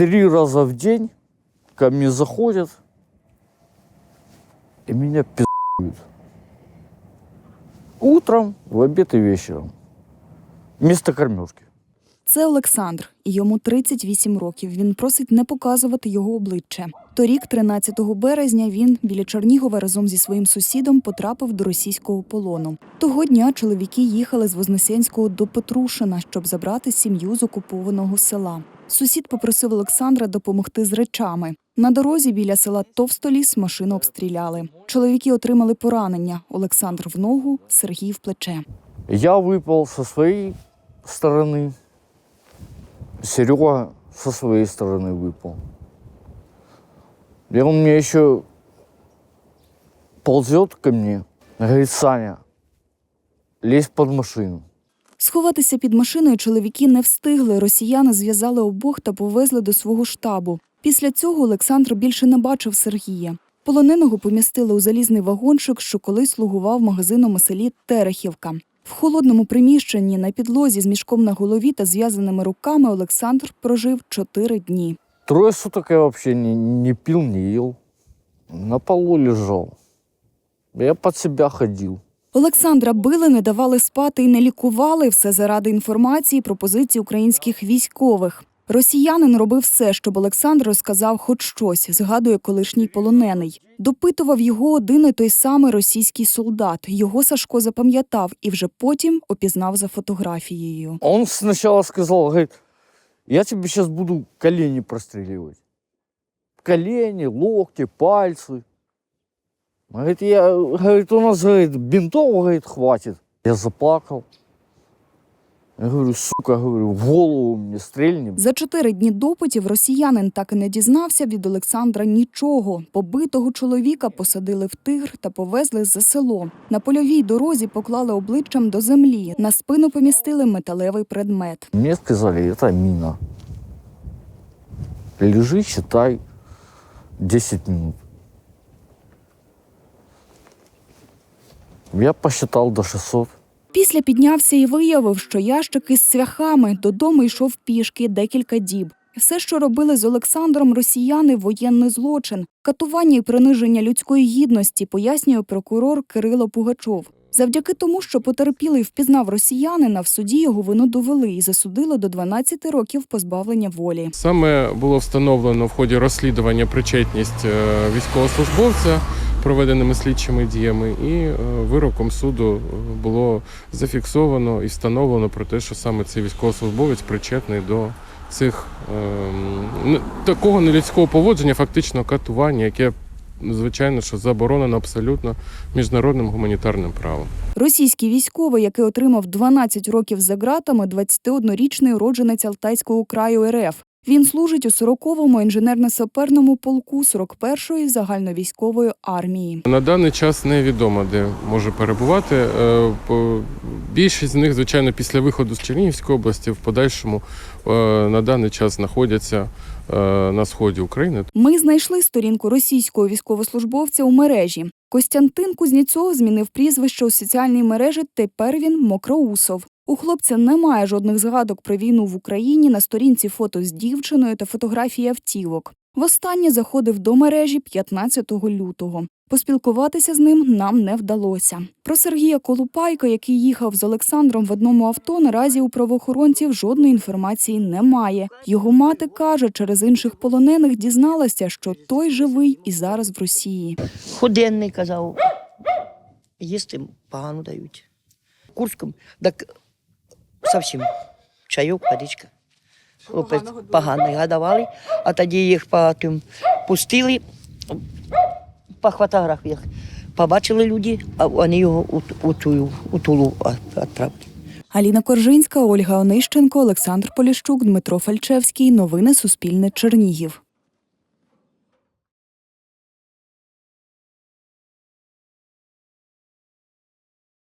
три раза в день ко мне заходят и меня пи***ют. Утром, в обед и вечером. Місто кормежки. Це Олександр, йому 38 років. Він просить не показувати його обличчя. Торік, 13 березня, він біля Чернігова разом зі своїм сусідом потрапив до російського полону. Того дня чоловіки їхали з Вознесенського до Петрушина, щоб забрати сім'ю з окупованого села. Сусід попросив Олександра допомогти з речами. На дорозі біля села Товстоліс машину обстріляли. Чоловіки отримали поранення: Олександр в ногу, Сергій в плече. Я выпал со своей стороны, Серега со своей стороны выпал. И он мне еще ползет ко мне, говорит, Саня, лезь под машину. Сховатися під машиною чоловіки не встигли. Росіяни зв'язали обох та повезли до свого штабу. Після цього Олександр більше не бачив Сергія. Полоненого помістили у залізний вагончик, що колись слугував магазином у селі Терехівка. В холодному приміщенні на підлозі з мішком на голові та зв'язаними руками Олександр прожив чотири дні. Трое суток я вообще не, не пил, не ел. На полу лежал. Я под себя ходил. Олександра били, не давали спати і не лікували все заради інформації про позиції українських військових. Росіянин робив все, щоб Олександр розказав хоч щось, згадує колишній полонений. Допитував його один і той самий російський солдат. Його Сашко запам'ятав і вже потім опізнав за фотографією. Он сначала сказал, говорит, я тебе сейчас буду колени простреливать. Колени, локти, пальцы. Говорит, я, говорит, у нас, говорит, бинтов, говорит, хватит. Я заплакал. Я говорю, сука, говорю, в голову мне стрельни. За чотири дні допитів росіянин так і не дізнався від Олександра нічого. Побитого чоловіка посадили в тигр та повезли за село. На польовій дорозі поклали обличчям до землі. На спину помістили металевий предмет. Мне сказали, это мина. Лежи, считай, 10 минут. Я посчитал до 600. Після піднявся і виявив, що ящик із цвяхами додому йшов пішки декілька діб. Все, що робили з Олександром росіяни, воєнний злочин, катування і приниження людської гідності, пояснює прокурор Кирило Пугачов. Завдяки тому, що потерпілий впізнав росіянина, в суді його вину довели і засудили до 12 років позбавлення волі. Саме було встановлено в ході розслідування причетність е, військовослужбовця проведеними слідчими діями, і е, вироком суду е, було зафіксовано і встановлено про те, що саме цей військовослужбовець причетний до цих ем, такого нелюдського поводження, фактично катування, яке звичайно що заборонено абсолютно міжнародним гуманітарним правом. Російський військовий, який отримав 12 років за ґратами, 21-річний уродженець Алтайського краю РФ. Він служить у 40-му інженерно-саперному полку 41-ї загальновійськової армії. На даний час невідомо, де може перебувати. Е, Більшість з них, звичайно, після виходу з Чернігівської області в подальшому е, на даний час знаходяться е, на сході України. Ми знайшли сторінку російського військовослужбовця у мережі. Костянтин Кузніцов змінив прізвище у соціальній мережі. Тепер він Мокроусов. У хлопця немає жодних згадок про війну в Україні на сторінці фото з дівчиною та фотографії автівок. Востаннє заходив до мережі 15 лютого. Поспілкуватися з ним нам не вдалося. Про Сергія Колупайка, який їхав з Олександром в одному авто, наразі у правоохоронців жодної інформації немає. Його мати каже, через інших полонених дізналася, що той живий і зараз в Росії. Худенний казав. Їсти погано дають. В Курському так зовсім чайок, водичка. Хлопець поганий годували, а тоді їх по тим пустили, по фотографіях. Побачили люди, а вони його у, у, тую, у тулу відправили. Аліна Коржинська, Ольга Онищенко, Олександр Поліщук, Дмитро Фальчевський. Новини Суспільне Чернігів.